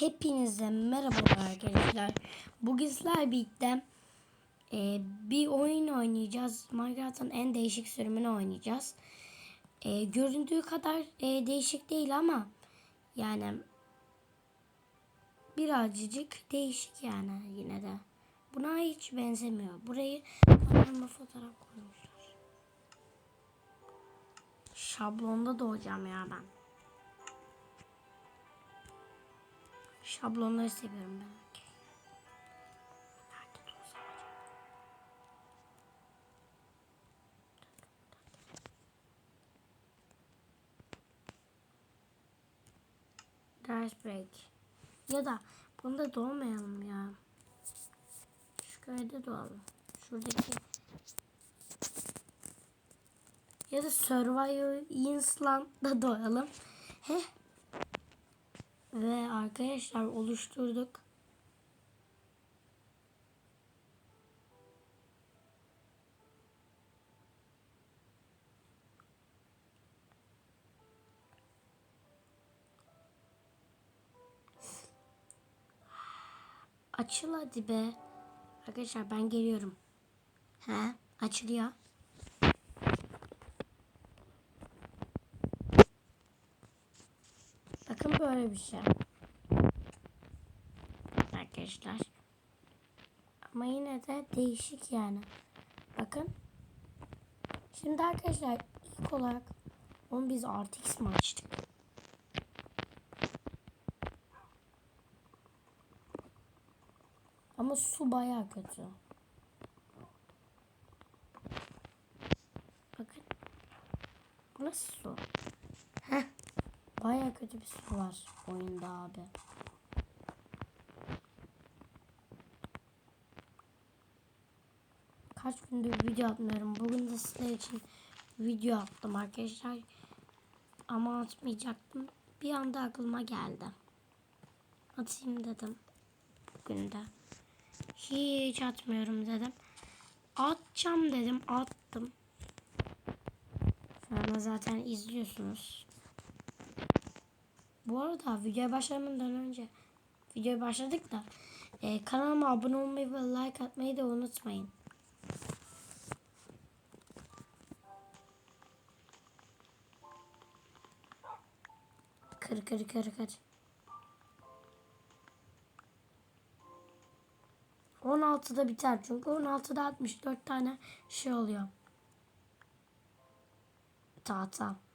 Hepinize merhabalar arkadaşlar. Bugün sizlerle birlikte e, bir oyun oynayacağız. Minecraft'ın en değişik sürümünü oynayacağız. E, göründüğü kadar e, değişik değil ama yani birazcık değişik yani yine de. Buna hiç benzemiyor. Burayı tamamen fotoğraf koymuşlar. Şablonda doğacağım ya ben. Şablonları seviyorum ben. Ders break. Ya da bunda doğmayalım ya. Şu köyde doğalım. Şuradaki ya da Survivor Island'da doğalım. Heh. Ve arkadaşlar oluşturduk. Açıl hadi be. Arkadaşlar ben geliyorum. He açılıyor. Böyle bir şey. Arkadaşlar. Ama yine de değişik yani. Bakın. Şimdi arkadaşlar ilk olarak onu biz RTX mi açtık? Ama su baya kötü. Bakın. Nasıl su? Kötü bir su var oyunda abi. Kaç gündür video atmıyorum. Bugün de sizler için video attım arkadaşlar. Ama atmayacaktım. Bir anda aklıma geldi. Atayım dedim. Bugün de. Hiç atmıyorum dedim. Atacağım dedim. Attım. Şu zaten izliyorsunuz. Bu arada videoya başlamadan önce videoya başladık da e, kanalıma abone olmayı ve like atmayı da unutmayın. Kır kır kır kır. 16'da biter çünkü 16'da 64 tane şey oluyor. Tahta.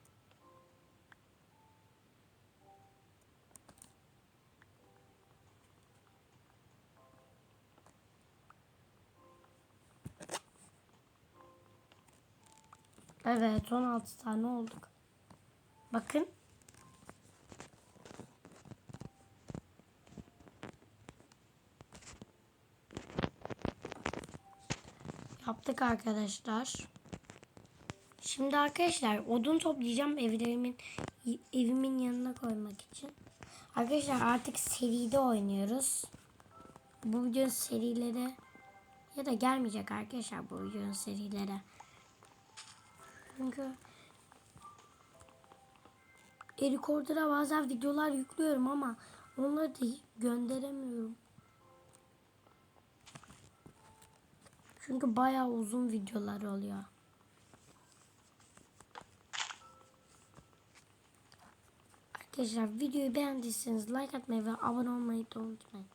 Evet 16 tane olduk. Bakın. Yaptık arkadaşlar. Şimdi arkadaşlar odun toplayacağım evlerimin evimin yanına koymak için. Arkadaşlar artık seride oynuyoruz. Bu videonun serileri ya da gelmeyecek arkadaşlar bu videonun serileri. Çünkü e bazen videolar yüklüyorum ama onları da gönderemiyorum. Çünkü bayağı uzun videolar oluyor. Arkadaşlar videoyu beğendiyseniz like atmayı ve abone olmayı da unutmayın.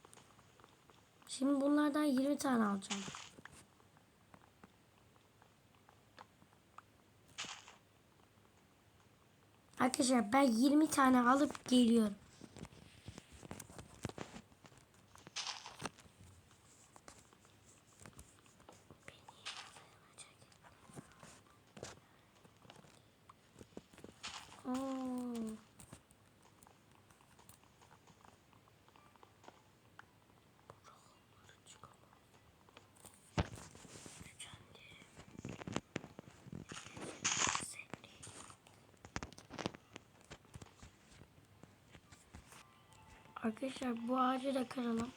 Şimdi bunlardan 20 tane alacağım. Arkadaşlar ben 20 tane alıp geliyorum. Arkadaşlar bu ağacı da kıralım.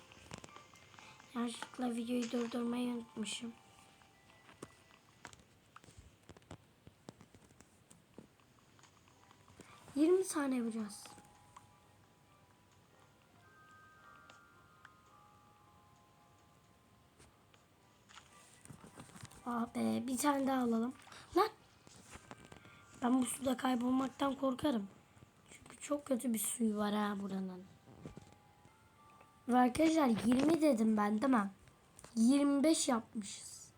Yanlışlıkla videoyu durdurmayı unutmuşum. Yirmi saniye biraz. Ah be bir tane daha alalım. Lan ben bu suda kaybolmaktan korkarım. Çünkü çok kötü bir suyu var ha buranın. Arkadaşlar 20 dedim ben değil mi? 25 yapmışız.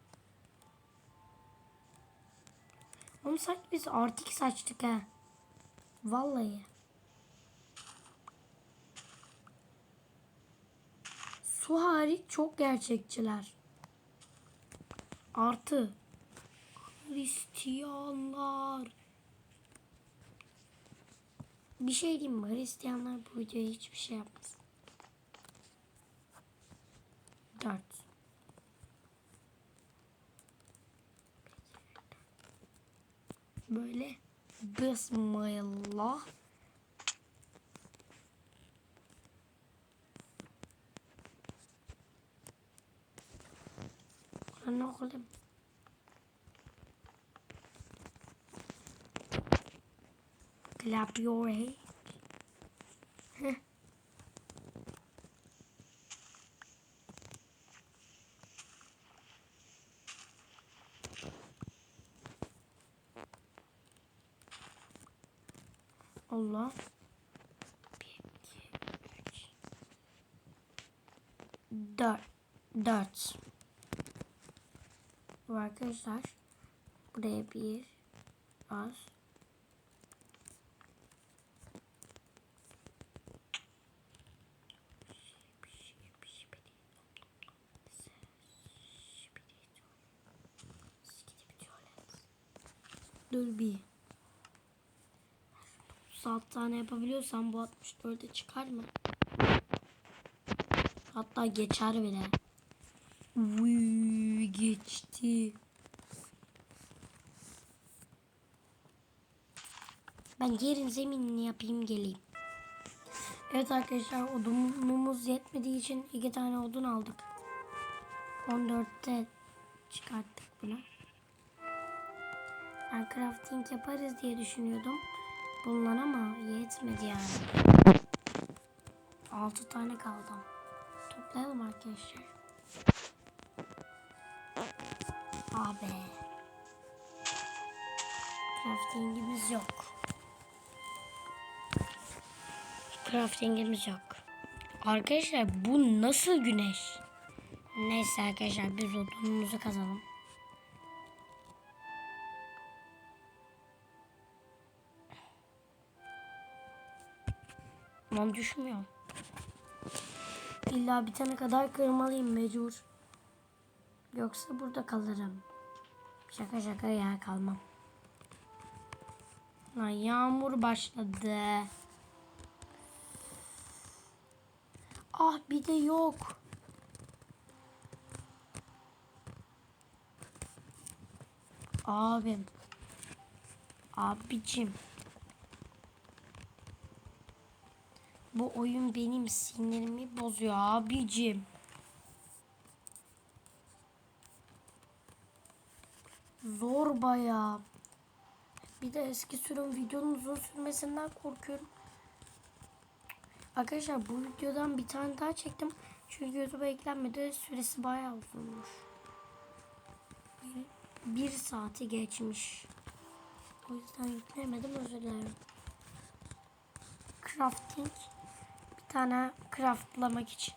Oğlum sanki biz artık saçtık ha. Vallahi. Su hariç çok gerçekçiler. Artı. Hristiyanlar. Bir şey diyeyim mi? Hristiyanlar bu videoya hiçbir şey yapmaz. Dört. Böyle Bismillah. Lan oğlum. Clap your hands. Allah. Bir, iki, üç. Dört. Dört. Bu arkadaşlar. Buraya bir. Az. Dur. 36 tane yapabiliyorsam bu 64'e çıkar mı? Hatta geçer bile. Uy, geçti. Ben yerin zeminini yapayım geleyim. Evet arkadaşlar odunumuz yetmediği için iki tane odun aldık. 14'te çıkarttık bunu. Ben crafting yaparız diye düşünüyordum. Bunlar ama yetmedi yani. 6 tane kaldı. Toplayalım arkadaşlar. Abi. Craftingimiz yok. Craftingimiz yok. Arkadaşlar bu nasıl güneş? Neyse arkadaşlar biz odunumuzu kazalım. Lan düşmüyor. İlla bitene kadar kırmalıyım mecbur. Yoksa burada kalırım. Şaka şaka ya kalmam. Lan yağmur başladı. Ah bir de yok. Abim. Abicim. Bu oyun benim sinirimi bozuyor abicim. Zor bayağı. Bir de eski sürüm videonun uzun sürmesinden korkuyorum. Arkadaşlar bu videodan bir tane daha çektim. Çünkü YouTube'a eklenmedi. Süresi bayağı uzunmuş. Bir, bir saati geçmiş. O yüzden yüklemedim özür dilerim. Crafting. Tane craftlamak için.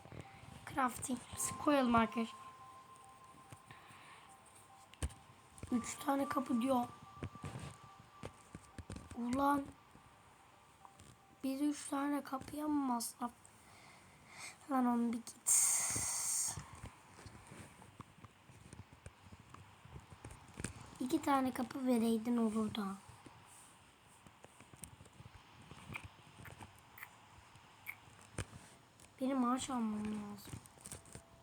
Crafting koyalım arkadaşlar. Üç tane kapı diyor. Ulan. Biz üç tane kapıya mı masraf? Lan onu bir git. İki tane kapı vereydin olurdu. ha. Benim maaş almam lazım.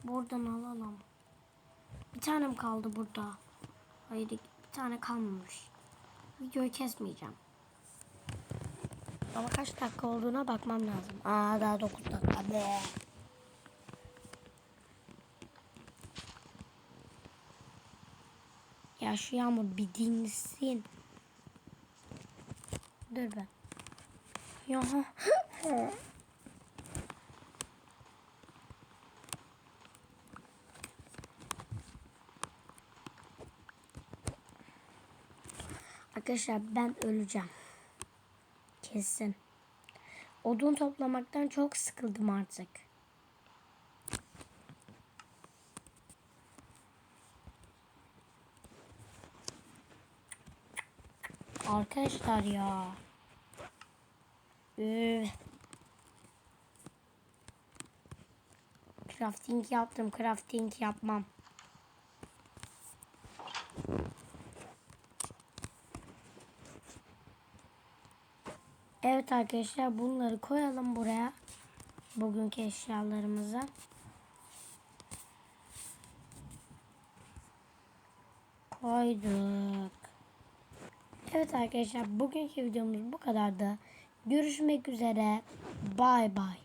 Buradan alalım. Bir tanem kaldı burada. Hayır bir tane kalmamış. Videoyu kesmeyeceğim. Ama kaç dakika olduğuna bakmam lazım. Aa daha 9 dakika be. Ya şu yağmur bir dinsin. Dur ben. Ya. Arkadaşlar ben öleceğim. Kesin. Odun toplamaktan çok sıkıldım artık. Arkadaşlar ya. Üf. Crafting yaptım. Crafting yapmam. Evet arkadaşlar bunları koyalım buraya. Bugünkü eşyalarımızı. Koyduk. Evet arkadaşlar bugünkü videomuz bu kadardı. Görüşmek üzere. Bay bay.